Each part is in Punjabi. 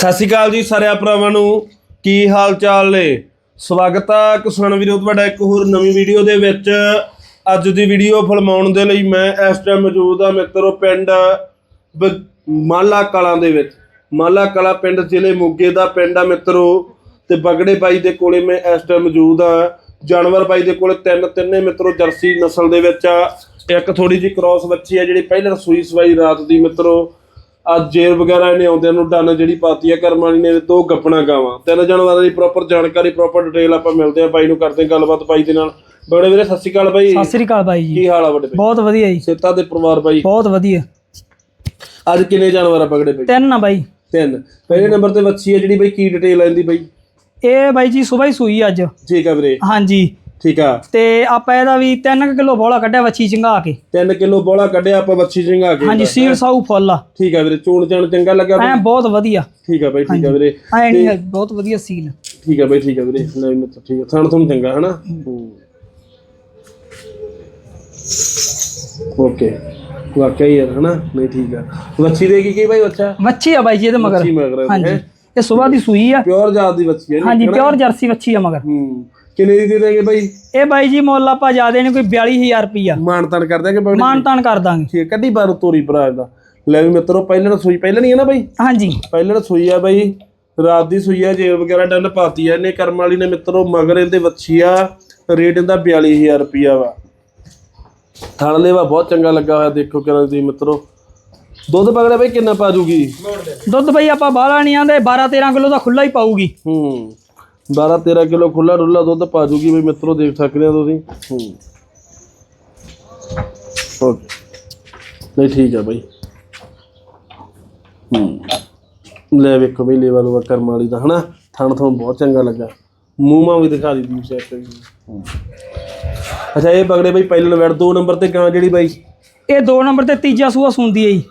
ਸਤਿ ਸ਼੍ਰੀ ਅਕਾਲ ਜੀ ਸਾਰਿਆਂ ਭਰਾਵਾਂ ਨੂੰ। ਕੀ ਹਾਲ ਚਾਲ ਨੇ? ਸਵਾਗਤ ਆ ਕਿਸਾਨ ਵੀਰੋ ਤੁਹਾਡਾ ਇੱਕ ਹੋਰ ਨਵੀਂ ਵੀਡੀਓ ਦੇ ਵਿੱਚ। ਅੱਜ ਦੀ ਵੀਡੀਓ ਫਿਲਮਾਉਣ ਦੇ ਲਈ ਮੈਂ ਇਸ ਟਾਈਮ ਮੌਜੂਦ ਆ ਮਿੱਤਰੋ ਪਿੰਡ ਬ- ਮਾਲਾ ਕਲਾਂ ਦੇ ਵਿੱਚ। ਮਾਲਾ ਕਲਾ ਪਿੰਡ ਜ਼ਿਲ੍ਹੇ ਮੋਗੇ ਦਾ ਪਿੰਡ ਆ ਮਿੱਤਰੋ। ਤੇ ਬਗੜੇ ਬਾਈ ਦੇ ਕੋਲੇ ਮੈਂ ਇਸ ਟਾਈਮ ਮੌਜੂਦ ਆ। ਜਾਨਵਰ ਬਾਈ ਦੇ ਕੋਲੇ ਤਿੰਨ ਤਿੰਨੇ ਮਿੱਤਰੋ ਜਰਸੀ ਨਸਲ ਦੇ ਵਿੱਚ ਆ। ਇੱਕ ਥੋੜੀ ਜਿਹੀ ਕ੍ਰਾਸ ਬੱਚੀ ਆ ਜਿਹੜੀ ਪਹਿਲਾਂ ਸੂਈ ਸਵਾਈ ਰਾਤ ਦੀ ਮਿੱਤਰੋ। ਅੱਜ ਜੇਰ ਵਗੈਰਾ ਇਹਨੇ ਆਉਂਦਿਆਂ ਨੂੰ ਡਨ ਜਿਹੜੀ ਪਾਤੀ ਆ ਕਰਮ ਵਾਲੀ ਨੇ ਦੋ ਗੱਪਣਾ ਗਾਵਾਂ। ਤਿੰਨ ਜਾਨਵਰਾਂ ਦੀ ਪ੍ਰੋਪਰ ਜਾਣਕਾਰੀ ਪ੍ਰੋਪਰ ਡਿਟੇਲ ਆਪਾਂ ਮਿਲਦੇ ਆ ਬਾਈ ਨੂੰ ਕਰਦੇ ਗੱਲਬਾਤ ਬਾਈ ਦੇ ਨਾਲ। ਬੜੇ ਵੀਰੇ ਸਤਿ ਸ਼੍ਰੀ ਅਕਾਲ ਬਾਈ। ਸਤਿ ਸ੍ਰੀ ਅਕਾਲ ਬਾਈ ਜੀ। ਕੀ ਹਾਲ ਆ ਵੱਡੇ ਬਾਈ ਬਹੁਤ ਵਧੀਆ ਜੀ। ਸੇਤਾ ਦੇ ਪਰਿਵਾਰ ਬਾਈ? ਬਹੁਤ ਵਧੀਆ। ਅੱਜ ਕਿੰਨੇ ਜਾਨਵਰ ਆ ਪਕੜੇ ਬਾਈ? ਤਿੰਨ ਆ ਬਾਈ। ਤਿੰਨ। ਪਹਿਲੇ ਨੰਬਰ ਤੇ ਵੱਛੀ ਆ ਜਿਹੜੀ ਬਾਈ ਕੀ ਡਿਟੇਲ ਆਂਦੀ ਬਾਈ? ਇਹ ਬਾਈ ਜੀ ਸਵੇਰ ਹੀ ਸੂਈ ਅੱਜ। ਠੀਕ ਆ ਵੀਰੇ। ਹਾਂਜੀ। ਠੀਕ ਆ। ਤੇ ਆਪਾਂ ਇਹਦਾ ਵੀ 3 ਕਿਲੋ ਬੋਲਾ ਕੱਢਿਆ ਵੱਛੀ ਚੰਗਾ ਕੇ। 3 ਕਿਲੋ ਬੋਲਾ ਕੱਢਿਆ ਆਪਾਂ ਵੱਛੀ ਚੰਗਾ ਕੇ। ਹਾਂਜੀ ਸੀਲ ਸਾਊ ਫੁੱਲ ਆ। ਠੀਕ ਆ ਵੀਰੇ ਚੋਣ ਚਾਣ ਚੰਗਾ ਲੱਗਾ ਐ ਬਹੁਤ ਵਧੀਆ। ਠੀਕ ਆ ਬਾਈ ਠੀਕ ਆ ਵੀਰੇ। ਐ ਨਹੀਂ ਹੈ, ਬਹੁਤ ਵਧੀਆ ਸੀਲ। ਠੀਕ ਆ ਬਾਈ ਠੀਕ ਆ ਵੀਰੇ। ਨਹੀਂ ਮਤਲਬ ਠੀਕ ਆ। ਥਣ ਤੁਹਾਨੂੰ ਚੰਗਾ ਹਨਾ? ਓਕੇ। ਵਾਕਈ ਯਾਰ ਹਨਾ? ਨਹੀਂ ਠੀਕ ਆ। ਵੱਛੀ ਦੇ ਕੀ ਕੀ ਬਾਈ ਬੱਚਾ ਵੱਛੀ ਆ ਬਾਈ ਜੀ ਇਹਦੇ ਮਗਰ। ਵੱਛੀ ਮਗਰ ਹਾਂਜੀ। ਇਹ ਸਵੇਰ ਦੀ ਸੂਈ ਆ। ਪਿਓਰ ਜਾਤ ਦੀ ਵੱਛੀ ਹੈ ਹਾਂਜੀ ਪਿਓਰ ਜਰਸੀ ਵੱਛੀ ਆ ਮਗਰ। ਹੂੰ। ਕਿੰਨੇ ਦੀ ਦੇ ਦੇਗੇ ਬਾਈ? ਇਹ ਬਾਈ ਜੀ ਮੁੱਲ ਆਪਾਂ ਜ਼ਿਆਦੇ ਨੇ ਕੋਈ 42000 ਰੁਪਿਆ ਮਾਨ ਤਾਨ ਕਰ ਦਾਂਗੇ ਬੜੀ ਮਾਨ ਤਾਨ ਕਰ ਦਾਂਗੇ। ਠੀਕ ਕੱਢੀ ਬਾਰ ਤੋਰੀ ਭਰਾ ਦਾ ਲੈ ਵੀ ਮਿੱਤਰੋ ਪਹਿਲਾਂ ਸੂਈ ਪਹਿਲਾਂ ਨਹੀਂ ਹੈ ਨਾ ਬਾਈ? ਹਾਂਜੀ। ਪਹਿਲਾਂ ਸੂਈ ਆ ਬਾਈ। ਰਾਤ ਦੀ ਸੂਈ ਆ ਜੇਬ ਵਗੈਰਾ ਡੰਨ ਪਾਤੀ ਆ। ਇਹਨੇ ਕਰਮ ਵਾਲੀ ਨੇ ਮਿੱਤਰੋ ਮਗਰ ਇਹਦੇ ਵੱਛੀ ਆ। ਰੇਟ ਇਹਦਾ 42000 ਰੁਪਿਆ ਵਾ। ਥਣ ਲੈਵਾ ਬਹੁਤ ਚੰਗਾ ਲੱਗਾ ਹੋਇਆ ਦੇਖੋ ਕਿਰਾਂ ਦੀ ਮਿੱਤਰੋ। ਦੁੱਧ ਪਕੜਿਆ ਬਾਈ ਕਿੰਨਾ ਪਾ ਜੂਗੀ? ਦੁੱਧ ਬਾਈ ਆਪਾਂ ਬਾਹਲਾ ਨਹੀਂ ਆਂਦੇ 12 13 ਕਿਲੋ ਦਾ ਖੁੱਲਾ ਹੀ ਪਾਊਗੀ। ਹੂੰ। 12 13 ਕਿਲੋ ਖੁੱਲਾ ਡੁੱਲਾ ਦੁੱਧ ਪਾ ਜੂਗੀ ਬਈ ਮਿੱਤਰੋ ਦੇਖ ਸਕਦੇ ਆ ਤੁਸੀਂ। ਹੂੰ। ਓਕੇ ਨਹੀਂ ਠੀਕ ਆ ਬਈ। ਹੂੰ। ਲੈ ਵੇਖੋ ਬਈ ਲੇਵਾ ਲੂਆ ਕਰਮ ਵਾਲੀ ਦਾ ਹਨਾ? ਥਣ ਤੁਹਾਨੂੰ ਬਹੁਤ ਚੰਗਾ ਲੱਗਾ। ਮੂੰਹ ਵੀ ਦਿਖਾ ਦੀ ਦੀ ਚੈੱਕ ਕਰੀ ਹੂੰ। ਅੱਛਾ ਇਹ ਪਗੜੇ ਬਈ ਪਹਿਲੇ ਨੰਬਰ ਦੋ ਨੰਬਰ ਤੇ ਗਾਂ ਜਿਹੜੀ ਬਾਈ? ਇਹ 2 ਨੰਬਰ ਤੇ ਤੀਜਾ ਸੂਆ ਸੁੰਦੀ ਹੈ ਜੀ।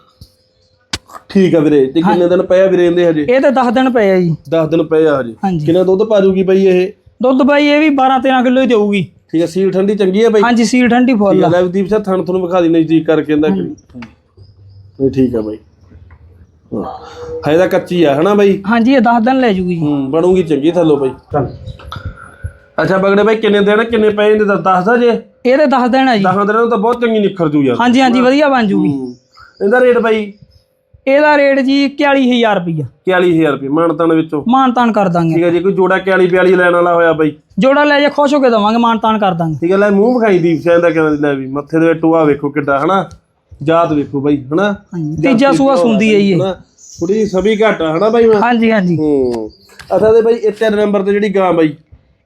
ਠੀਕ ਆ ਵੀਰੇ ਤੇ ਕਿੰਨੇ ਦਿਨ ਪਿਆ ਵੀਰੇ ਇਹਦੇ ਹਜੇ? ਇਹ ਤੇ 10 ਦਿਨ ਪਏ ਆ ਜੀ। 10 ਦਿਨ ਪਏ ਆ ਹਜੇ? ਕਿੰਨਾ ਦੁੱਧ ਪਾ ਜੂਗੀ ਬਈ ਇਹ? ਦੁੱਧ ਬਾਈ ਇਹ ਵੀ 12 13 ਕਿਲੋ ਹੀ ਦੇਊਗੀ। ਠੀਕ ਆ ਸੀਲ ਠੰਡੀ ਚੰਗੀ ਆ ਬਈ? ਹਾਂਜੀ ਸੀਲ ਠੰਡੀ ਫੁੱਲ ਆ ਲੈਵਦੀਪ ਸਾਹਿਬ ਥਣ ਤੁਹਾਨੂੰ ਵਿਖਾ ਦੀ ਨਜ਼ਦੀਕ ਕਰਕੇ ਇਹਦਾ ਨਹੀਂ ਠੀਕ ਆ ਬਾਈ। ਹਾਂ। ਹਜੇ ਤਾਂ ਕੱਚੀ ਆ ਹਨਾ ਬਾਈ? ਹਾਂਜੀ ਇਹ 10 ਦਿਨ ਲੈ ਜੂਗੀ ਜੀ। ਹੂੰ ਬਣੂਗੀ ਚੰਗੀ ਥੱਲੋਂ ਬਾਈ। ਅੱਛਾ ਬਗੜੇ ਬਾਈ ਕਿੰਨੇ ਦਿਨ ਕਿੰਨੇ ਪਏ ਇਹਦੇ? ਤਾਂ ਦੱਸਦਾ ਜੇ ਇਹਦੇ 10 ਦਿਨ ਆ ਜੀ। 10 ਦਿਨਾਂ ਨੂੰ ਤਾਂ ਬਹੁਤ ਚੰਗੀ ਨਿਖਰ ਜੂ ਯਾਰ। ਹਾਂਜੀ ਹਾਂਜੀ ਵਧੀਆ ਬਣ ਜੂਗੀ। ਇਹਦਾ ਰੇਟ ਬਾਈ? ਇਹਦਾ ਰੇਟ ਜੀ 41000 ਰੁਪਈਆ। 41000 ਰੁਪਏ ਮਾਨਤਾਨ ਵਿੱਚੋਂ? ਮਾਨ ਤਾਨ ਕਰ ਦਾਂਗੇ। ਠੀਕ ਹੈ ਜੇ ਕੋਈ ਜੋੜਾ 41 42 ਲੈਣ ਵਾਲਾ ਹੋਇਆ ਬਾਈ? ਜੋੜਾ ਲੈ ਜਾ ਖੁਸ਼ ਹੋ ਕੇ ਦਵਾਂਗੇ ਮਾਨ ਤਾਨ ਕਰ ਦਾਂਗੇ। ਠੀਕ ਹੈ ਲੈ ਮੂੰਹ ਵਿਖਾਈ ਦੀਪ ਸਿੰਘ ਦਾ ਕਿਵੇਂ ਲੈ ਵੀ ਮੱਥੇ ਦੇ ਟੂਆ ਵੇਖੋ ਕਿੱਡਾ ਹਨਾ? ਜਾਤ ਵੇਖੋ ਬਾਈ ਹਨਾ? ਹਾਂਜੀ ਤੀਜਾ ਸੂਆ ਸੁੰਦੀ ਹੈ ਜੀ ਇਹ। ਹਨਾ? ਥੋੜੀ ਸਭੀ ਘੱਟ ਆ ਹਨਾ ਬਾਈ ਮੈਂ? ਹਾਂਜੀ ਹਾਂਜੀ। ਹੂੰ। ਅੱਛਾ ਤੇ ਬਾਈ ਇਹ ਤਿੰਨ ਨੰਬਰ ਤੇ ਜਿਹੜੀ ਗਾਂ ਬਾਈ?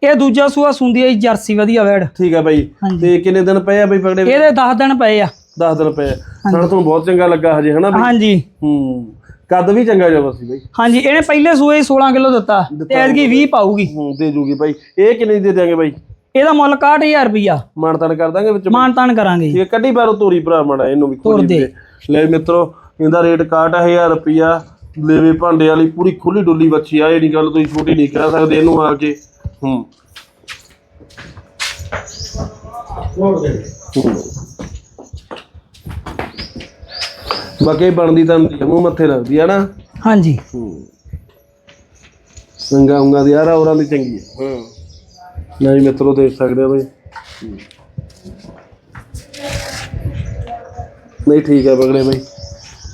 ਇਹ ਦੂਜਾ ਸੂਆ ਸੁੰਦੀ ਹੈ ਜੀ ਜਰਸੀ ਵਧੀਆ ਵੈੜ। ਠੀਕ ਆ ਬਾਈ ਹਾਂਜੀ। ਤੇ ਕਿੰਨੇ ਦਿਨ ਪਏ ਆ ਬਾਈ ਪਕੜੇ ਇਹਦੇ 10 ਦਿਨ ਪਏ ਆ। 10 ਦਿਨ ਪਏ ਸਾਨੂੰ ਤੁਹਾਨੂੰ ਬਹੁਤ ਚੰਗਾ ਲੱਗਾ ਹਜੇ ਹਨਾ ਬਾਈ? ਹਾਂਜੀ। ਹੂੰ। ਕੱਦ ਵੀ ਚੰਗਾ ਜਿਹਾ ਸੀ ਬਾਈ। ਹਾਂਜੀ ਇਹਨੇ ਪਹਿਲੇ ਸੂਏ ਹੀ 16 ਕਿਲੋ ਦਿੱਤਾ। ਤੇ ਐਤਕੀ 20 ਪਾਊਗੀ। ਹੂੰ ਦੇ ਜੂਗੀ ਬਾਈ। ਇਹ ਕਿੰਨੇ ਦੀ ਦੇ ਦਿਆਂਗੇ ਬਾਈ? ਇਹਦਾ ਮੁੱਲ 61000 ਰੁਪਈਆ। ਮਾਨਤਾਨ ਕਰ ਦਾਂਗੇ ਵਿੱਚ ਮਾਨ ਤਾਨ ਕਰਾਂਗੇ ਜੀ। ਠੀਕ ਹੈ ਕੱਢੀ ਬਾਰੋ ਤੋਰੀ ਭਰਾ ਮੜਾ ਇਹਨੂੰ ਵੀ ਖੋਲੀ ਦੇ। ਦੇ। ਲੈ ਮਿੱਤਰੋ ਇਹਦਾ ਰੇਟ 61000 ਰੁਪਿਆ ਲੇਵੇ ਭਾਂਡੇ ਵਾਲੀ ਪੂਰੀ ਖੁੱਲੀ ਡੁੱਲੀ ਬੱਚੀ ਆ ਇਹ ਨਹੀਂ ਗੱਲ ਤੁਸੀਂ ਛੋਟੀ ਨਹੀਂ ਕਹਿ ਸਕਦੇ ਇਹਨੂੰ ਆ ਕੇ। ਹੂੰ। ਹੂੰ। ਬਾਕੀ ਬਣਦੀ ਤਾਂ ਮੂੰਹ ਮੱਥੇ ਲੱਗਦੀ ਆ ਨਾ? ਹਾਂਜੀ। ਹੂੰ। ਸੰਗਾ ਉਂਗਾ ਦੀ ਯਾਰਾ ਔਰਾਂ ਦੀ ਚੰਗੀ ਹੈ ਹਾਂ। ਨਹੀਂ ਮਿੱਤਰੋ ਦੇਖ ਸਕਦੇ ਹੋ ਬਈ। ਹੂੰ। ਨਹੀਂ ਠੀਕ ਹੈ ਬਗੜੇ ਬਈ।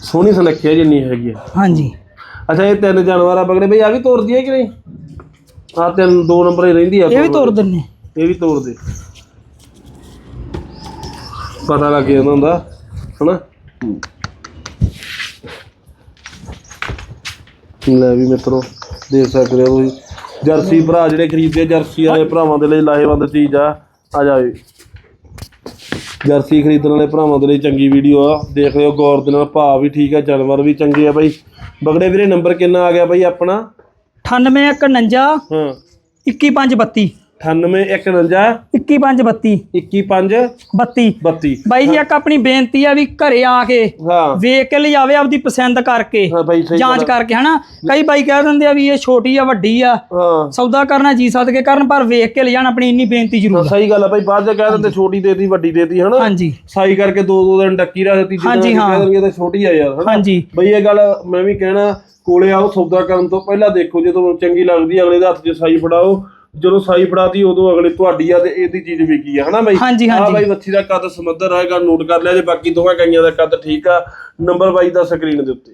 ਸੋਹਣੀ ਸੁਨੱਖਿਆ ਜਿੰਨੀ ਹੈਗੀ ਆ। ਹਾਂਜੀ। ਅੱਛਾ ਇਹ ਤਿੰਨ ਜਾਨਵਰ ਆ ਬਗੜੇ ਬਈ ਆ ਵੀ ਤੋਰਦੀ ਹੈ ਕਿ ਨਹੀਂ? ਆ ਤਿੰਨ ਦੋ ਨੰਬਰ ਹੀ ਰਹਿੰਦੀ ਆ ਇਹ ਵੀ ਤੋਰ ਦਿੰਨੇ। ਇਹ ਵੀ ਤੋੜ ਦੇ। ਪਤਾ ਲੱਗ ਜਾਂਦਾ ਹੁੰਦਾ। ਹਨਾ? ਲੈ ਵੀ ਮਿੱਤਰੋ ਦੇਖ ਸਕਦੇ ਹੋ ਤੁਸੀਂ। ਜਰਸੀ ਭਰਾ ਜਿਹੜੇ ਖਰੀਦਦੇ ਆ, ਜਰਸੀ ਵਾਲੇ ਭਰਾਵਾਂ ਦੇ ਲਈ ਲਾਹੇਵੰਦ ਚੀਜ਼ ਆ। ਆ ਜਾਵੇ ਜਰਸੀ ਖਰੀਦਣ ਵਾਲੇ ਭਰਾਵਾਂ ਦੇ ਲਈ ਚੰਗੀ ਵੀਡੀਓ ਆ। ਦੇਖ ਲਿਓ ਗੌਰ ਦੇ ਨਾਲ ਭਾਅ ਵੀ ਠੀਕ ਆ ਜਾਨਵਰ ਵੀ ਚੰਗੇ ਆ ਬਾਈ। ਬਗੜੇ ਵੀਰੇ ਨੰਬਰ ਕਿੰਨਾ ਆ ਗਿਆ ਬਾਈ ਆਪਣਾ? 98 51 ਹਾਂ। 21532 9851 21532 215 32 32 ਬਾਈ ਜੀ ਇੱਕ ਆਪਣੀ ਬੇਨਤੀ ਆ ਵੀ ਘਰੇ ਆ ਕੇ ਵੇਖ ਕੇ ਲਿਆਵੇ ਆਪਦੀ ਪਸੰਦ ਕਰਕੇ ਜਾਂਚ ਕਰਕੇ ਹਨਾ? ਕਈ ਬਾਈ ਕਹਿ ਦਿੰਦੇ ਆ ਵੀ ਇਹ ਛੋਟੀ ਆ ਵੱਡੀ ਆ। ਸੌਦਾ ਕਰਨਾ ਜੀ ਸਦਕੇ ਕਰਨ ਪਰ ਵੇਖ ਕੇ ਲਿਜਾਣ ਆਪਣੀ ਇੰਨੀ ਬੇਨਤੀ ਜ਼ਰੂਰ। ਸਹੀ ਗੱਲ ਆ ਬਾਈ ਬਾਅਦ ਚ ਕਹਿ ਦਿੰਦੇ ਛੋਟੀ ਦੇਤੀ ਵੱਡੀ ਦੇਤੀ ਹਨਾ? ਹਾਂਜੀ। ਸਾਈ ਕਰਕੇ ਦੋ ਦੋ ਦਿਨ ਡੱਕੀ ਰੱਖ ਦਿੱਤੀ ਹਾਂਜੀ, ਹਾਂ। ਕਹਿ ਤਾਂ ਛੋਟੀ ਆ ਯਾਰ ਹਨਾ? ਹਾਂਜੀ। ਬਈ ਇਹ ਗੱਲ ਮੈਂ ਵੀ ਕਹਿਣਾ ਕੋਲੇ ਆਓ ਸੌਦਾ ਕਰਨ ਤੋਂ ਪਹਿਲਾਂ ਦੇਖੋ ਜੇ ਤੁਹਾਨੂੰ ਚੰਗੀ ਲੱਗਦੀ ਅਗਲੇ ਦੇ ਹੱਥ 'ਚ ਸਾਈ ਫੜਾਓ। ਜਦੋਂ ਸਾਈ ਫੜਾਤੀ ਉਦੋਂ ਅਗਲੇ ਤੁਹਾਡੀ ਆ ਤੇ ਇਹਦੀ ਚੀਜ਼ ਵਿਕੀ ਆ ਹਨਾ ਬਾਈ ਹਾਂਜੀ, ਆਹ। ਬਾਈ ਵੱਛੀ ਦਾ ਕੱਦ ਸਮੁੰਦਰ ਆਏਗਾ ਨੋਟ ਕਰ ਲਿਆ ਜੇ ਬਾਕੀ ਦੋਵਾਂ ਗਾਈਆਂ ਦਾ ਕੱਦ ਠੀਕ ਆ ਨੰਬਰ ਬਾਈ ਦਾ ਸਕਰੀਨ ਦੇ ਉੱਤੇ